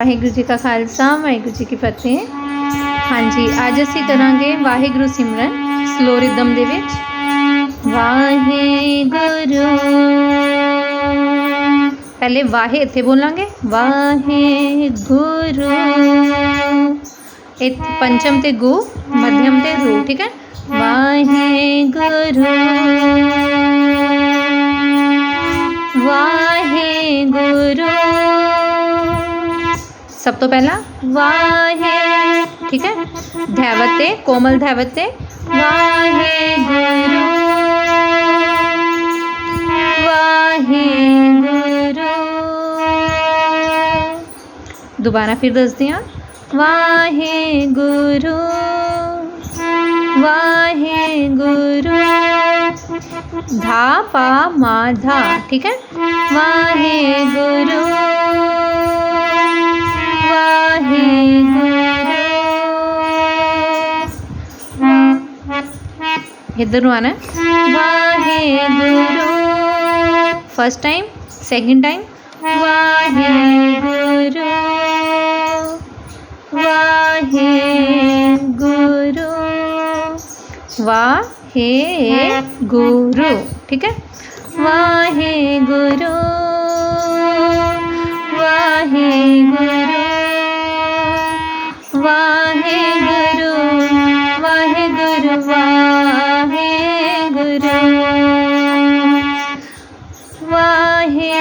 ਵਾਹਿਗੁਰੂ ਜੀ ਕਾ ਖਾਲਸਾ ਵਾਹਿਗੁਰੂ ਜੀ ਕੀ ਫਤਿਹ ਹਾਂਜੀ ਅੱਜ ਅਸੀਂ ਕਰਾਂਗੇ ਵਾਹਿਗੁਰੂ ਸਿਮਰਨ ਸਲੋ ਰਿਦਮ ਦੇ ਵਿੱਚ ਵਾਹਿਗੁਰੂ ਪਹਿਲੇ ਵਾਹੇ ਇੱਥੇ ਬੋਲਾਂਗੇ ਵਾਹਿਗੁਰੂ ਇਹ ਪੰਚਮ ਤੇ ਗੂ ਮਧਿਅਮ ਤੇ ਰੂ ਠੀਕ ਹੈ ਵਾਹਿਗੁਰੂ सब तो पहला? वाहे। ठीक है। धैवते कोमल धैवते। वाहे गुरु। वाहे गुरु। दोबारा फिर दस दिया। वाहे गुरु। वाहे गुरु। धा पा मा धा। ठीक है। वाहे गुरु। इधर आना first time second time Waheguru Waheguru Wahe Guru ठीक है? वाहे गुरु